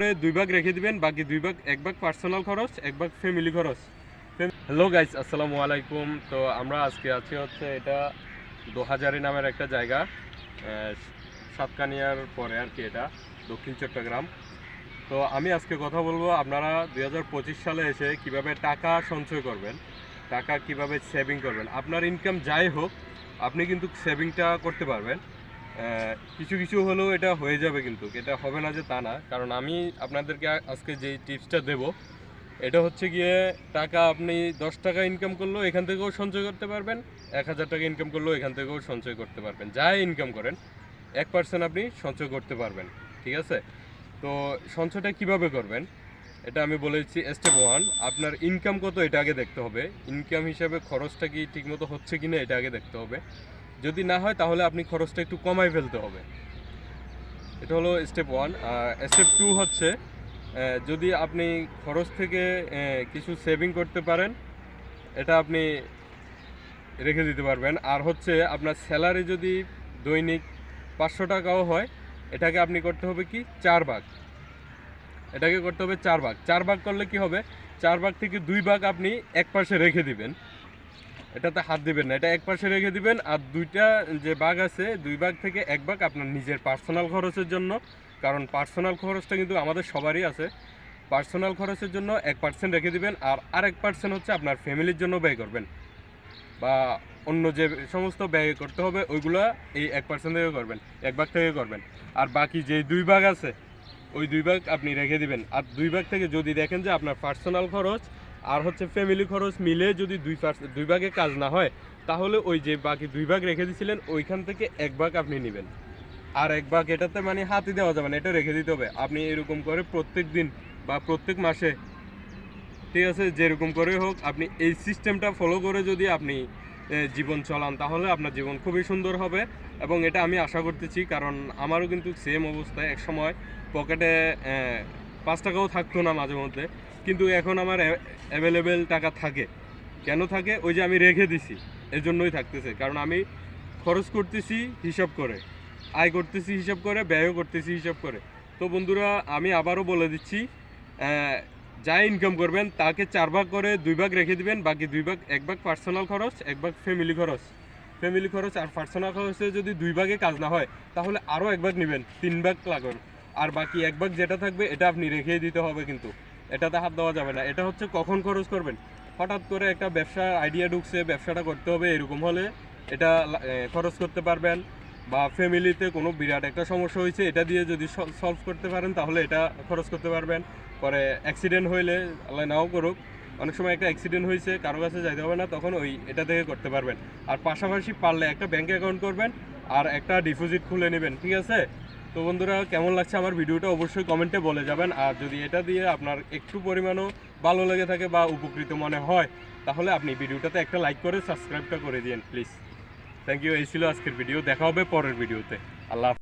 আপনি দুই ভাগ রেখে দিবেন, বাকি দুই ভাগ, এক ভাগ পার্সোনাল খরচ, এক ভাগ ফ্যামিলি খরচ। হ্যালো গাইস আসসালামু আলাইকুম। তো আমরা আজকে আছি হচ্ছে এটা দোহাজারি নামের একটা জায়গা সাতকানিয়ার পরে আর কি এটা, দক্ষিণ চট্টগ্রাম। তো আমি আজকে কথা বলব আপনারা দু হাজার পঁচিশ সালে এসে কীভাবে টাকা সঞ্চয় করবেন, টাকা কীভাবে সেভিং করবেন। আপনার ইনকাম যাই হোক, আপনি কিন্তু সেভিংটা করতে পারবেন। কিছু কিছু হলেও এটা হয়ে যাবে কিন্তু, এটা হবে না যে তা না। কারণ আমি আপনাদেরকে আজকে যে টিপসটা দেব, এটা হচ্ছে গিয়ে টাকা আপনি দশ টাকা ইনকাম করলেও এখান থেকেও সঞ্চয় করতে পারবেন, এক হাজার টাকা ইনকাম করলেও এখান থেকেও সঞ্চয় করতে পারবেন। যাই ইনকাম করেন, এক পার্সেন্ট আপনি সঞ্চয় করতে পারবেন, ঠিক আছে? তো সঞ্চয়টা কীভাবে করবেন? এটা আমি বলেছি স্টেপ ওয়ান আপনার ইনকাম কত এটা আগে দেখতে হবে। ইনকাম হিসাবে খরচটা কি ঠিকমতো হচ্ছে কি না এটা আগে দেখতে হবে। যদি না হয়, তাহলে আপনি খরচটা একটু কমাই ফেলতে হবে। এটা হলো স্টেপ ওয়ান স্টেপ টু হচ্ছে যদি আপনি খরচ থেকে কিছু সেভিং করতে পারেন, এটা আপনি রেখে দিতে পারবেন। আর হচ্ছে, আপনার স্যালারি যদি দৈনিক পাঁচশো টাকাও হয়, এটাকে আপনি করতে হবে কি? চার ভাগ। এটাকে করতে হবে চার ভাগ। চার ভাগ করলে কি হবে? চার ভাগ থেকে দুই ভাগ আপনি এক পাশে রেখে দিবেন। এটাতে হাত দিবেন না, এটা এক পাশে রেখে দিবেন আর দুইটা যে ভাগ আছে, দুই ভাগ থেকে এক ভাগ আপনার নিজের পার্সোনাল খরচের জন্য, কারণ পার্সোনাল খরচটা কিন্তু আমাদের সবারই আছে। পার্সোনাল খরচের জন্য এক পার্সেন্ট রেখে দিবেন আর আরেক পার্সেন্ট হচ্ছে আপনার ফ্যামিলির জন্য ব্যয় করবেন। বা অন্য যে সমস্ত ব্যয় করতে হবে, ওইগুলো এই এক পার্সেন্ট থেকে করবেন, এক ভাগ থেকে করবেন। আর বাকি যে দুই ভাগ আছে, ওই দুই ভাগ আপনি রেখে দিবেন। আর দুই ভাগ থেকে যদি দেখেন যে আপনার পার্সোনাল খরচ আর হচ্ছে ফ্যামিলি খরচ মিলে যদি দুই দুই ভাগে কাজ না হয়, তাহলে ওই যে বাকি দুই ভাগ রেখে দিয়েছিলেন ওইখান থেকে এক ভাগ আপনি নেবেন। আর এক ভাগ এটাতে মানে হাতে দেওয়া যাবে না, এটা রেখে দিতে হবে। আপনি এরকম করে প্রত্যেক দিন বা প্রত্যেক মাসে, ঠিক আছে, যেরকম করে হোক, আপনি এই সিস্টেমটা ফলো করে যদি আপনি জীবন চলান, তাহলে আপনার জীবন খুবই সুন্দর হবে। এবং এটা আমি আশা করতেছি, কারণ আমারও কিন্তু সেম অবস্থায় এক সময় পকেটে পাঁচ টাকাও থাকতো না মাঝে মধ্যে। কিন্তু এখন আমার অ্যাভেলেবেল টাকা থাকে। কেন থাকে? ওই যে আমি রেখে দিছি। এর জন্যই থাকতেছে। কারণ আমি খরচ করতেছি হিসাব করে। আয় করতেছি হিসাব করে, ব্যয়ও করতেছি হিসাব করে। তো বন্ধুরা, আমি আবারও বলে দিচ্ছি যা ইনকাম করবেন তাকে চার ভাগ করে দুই ভাগ রেখে দিবেন। বাকি দুই ভাগ, এক ভাগ পার্সোনাল খরচ, এক ভাগ ফ্যামিলি খরচ। ফ্যামিলি খরচ আর পার্সোনাল খরচে যদি দুই ভাগে কাজ না হয়, তাহলে আরও এক ভাগ নেবেন। তিন ভাগ লাগবে। আর বাকি এক ভাগ যেটা থাকবে, এটা আপনি রেখেই দিতে হবে কিন্তু। এটাতে হাত দেওয়া যাবে না। এটা হচ্ছে কখন খরচ করবেন? হঠাৎ করে একটা ব্যবসার আইডিয়া ঢুকছে, ব্যবসাটা করতে হবে এরকম হলে এটা খরচ করতে পারবেন বা ফ্যামিলিতে কোনো বিরাট একটা সমস্যা হয়েছে, এটা দিয়ে যদি সলভ করতে পারেন তাহলে এটা খরচ করতে পারবেন। পরে অ্যাক্সিডেন্ট হইলে আল্লাহ নাও করুক। অনেক সময় একটা অ্যাক্সিডেন্ট হয়েছে কারও কাছে যাইতে হবে না, তখন ওই, এটা থেকে করতে পারবেন। আর পাশাপাশি পারলে একটা ব্যাঙ্ক অ্যাকাউন্ট করবেন আর একটা ডিপোজিট খুলে নেবেন, ঠিক আছে? তো বন্ধুরা, কেমন লাগছে আমার ভিডিওটা অবশ্যই কমেন্টে বলে যাবেন। আর যদি এটা দিয়ে আপনার একটু পরিমাণও ভালো লেগে থাকে বা উপকৃত মনে হয়, তাহলে আপনি ভিডিওটাতে একটা লাইক করে সাবস্ক্রাইবটা করে দিন প্লিজ। থ্যাংক ইউ এই ছিল আজকের ভিডিও। দেখা হবে পরের ভিডিওতে। আল্লাহ।